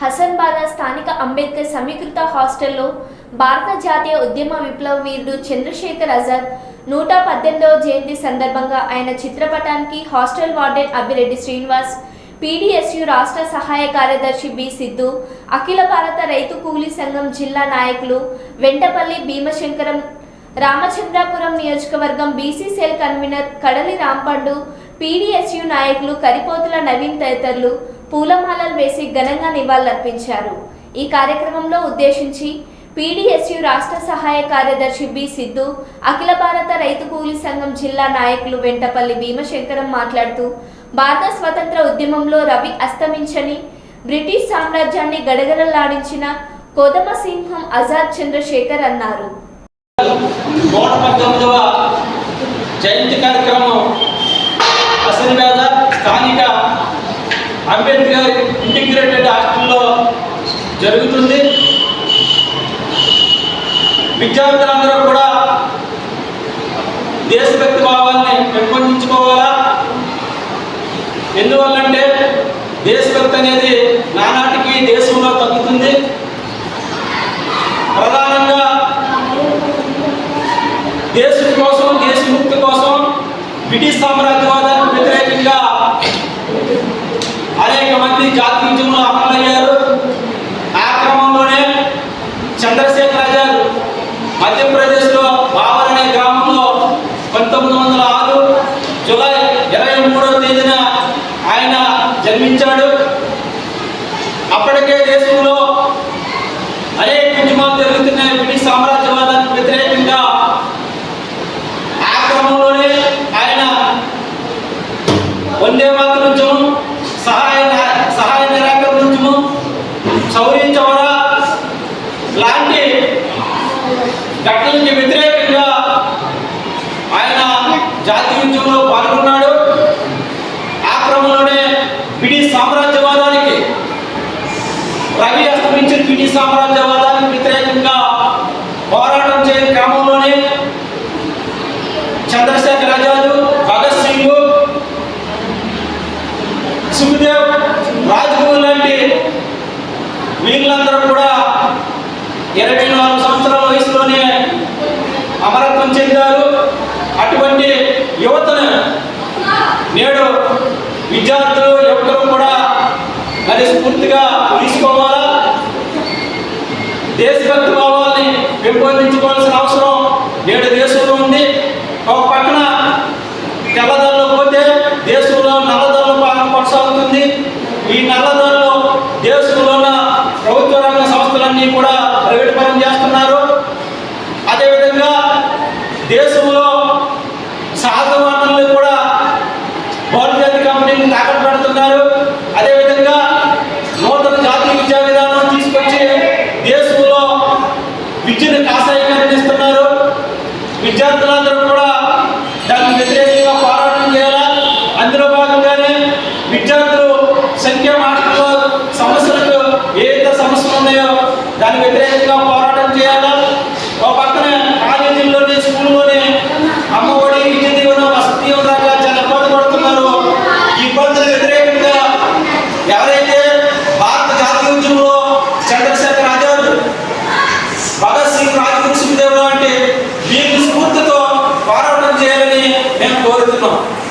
హసన్బాద స్థానిక అంబేద్కర్ సమీకృత హాస్టల్లో భారత జాతీయ ఉద్యమ విప్లవ వీరుడు చంద్రశేఖర్ ఆజాద్ నూట పద్దెనిమిదవ జయంతి సందర్భంగా ఆయన చిత్రపటానికి hostel warden Abhireddy Srinivas PDSU రాష్ట్ర సహాయ కార్యదర్శి బి సిద్ధు అఖిల భారత రైతు కూలీ సంఘం జిల్లా నాయకులు వెంటపల్లి భీమశంకరం రామచంద్రాపురం నియోజకవర్గం బీసీ సెల్ కన్వీనర్ కడలి రాంపండు పీడీఎస్యు నాయకులు కరిపోతుల నవీన్ తదితరులు పూలమాలలు వేసి ఘనంగా నివాళులర్పించారు. ఈ కార్యక్రమంలో ఉద్దేశించి పీడీఎస్యు రాష్ట్ర సహాయ కార్యదర్శి బి సిద్ధు అఖిల భారత రైతు కూలీ సంఘం జిల్లా నాయకులు వెంటపల్లి భీమశంకరం మాట్లాడుతూ భారత స్వతంత్ర ఉద్యమంలో రవి అస్తమించని బ్రిటిష్ సామ్రాజ్యాన్ని గడగడలాడించిన కోదమ సింహం ఆజాద్ చంద్రశేఖర్ అన్నారు. జయంతి కార్యక్రమం అసలు స్థానిక అంబేద్కర్ ఇంటిగ్రేటెడ్ హాస్టల్లో జరుగుతుంది. విద్యార్థులందరూ కూడా దేశభక్తి భావాల్ని పెంపొందించుకోవాలా? ఎందువల్లంటే దేశభక్తి అనేది నానాటికి దేశంలో తగ్గుతుంది. ప్రధానంగా దేశం కోసం దేశ ముక్తి కోసం బ్రిటిష్ సామ్రాజ్యవాదానికి వ్యతిరేకంగా అనేక మంది జాతీయంలో అమలయ్యారు ఆ క్రమంలోనే చంద్రశేఖర్ ఆజాద్ మధ్యప్రదేశ్లో బావర్ అనే గ్రామంలో పంతొమ్మిది వందల ఆరు జూలై ఇరవై మూడవ తేదీన ఆయన జన్మించాడు. అప్పటికే దేశంలో అనేక ఉద్యమాలు జరుగుతున్నాయి. బ్రిటిష్ సామ్రాజ్యవాదానికి వ్యతిరేకంగా ఆ క్రమంలోనే ఆయన వందే మాతృ ఉద్యమం సహాయ సహాయ నిరాకరణ ఉద్యమం చౌరీ చౌరా లాంటి ఘటనలకి వ్యతిరేకంగా ఆయన జాతీయ ఉద్యమంలో పాల్గొన్నాడు. ఆ క్రమంలోనే బ్రిటిష్ సామ్రాజ్యవాదానికి రవి అస్తమించిన బ్రిటిష్ సామ్రాజ్యవాదానికి వ్యతిరేకంగా పోరాటం చేయని క్రమంలోనే చంద్రశేఖర్ ఆజాద్ భగత్ సింగ్ సుఖదేవ్ రాజ్గురు లాంటి వీళ్ళందరూ కూడా ఇరవై నాలుగు సంవత్సరాల వయసులోనే అమరత్వం చెందారు. అటువంటి యువతను నేడు విద్యార్థులు యువకులు కూడా మరి స్ఫూర్తిగా తీసుకోవాలా దేశభక్తి భావాల్ని పెంపొందించుకోవాల్సిన అవసరం కూడా ప్రైవేట్ పరం చేస్తున్నారు. అదేవిధంగా దేశంలో సహజ వనరులు కూడా భారతీయ కంపెనీని తాకట్టు పెడుతున్నారు. అదేవిధంగా నూతన జాతీయ విద్యా విధానం తీసుకొచ్చి దేశంలో విద్యను కాషాయీకరణిస్తున్నారు విద్యార్థులందరూ చదువుతున్నాం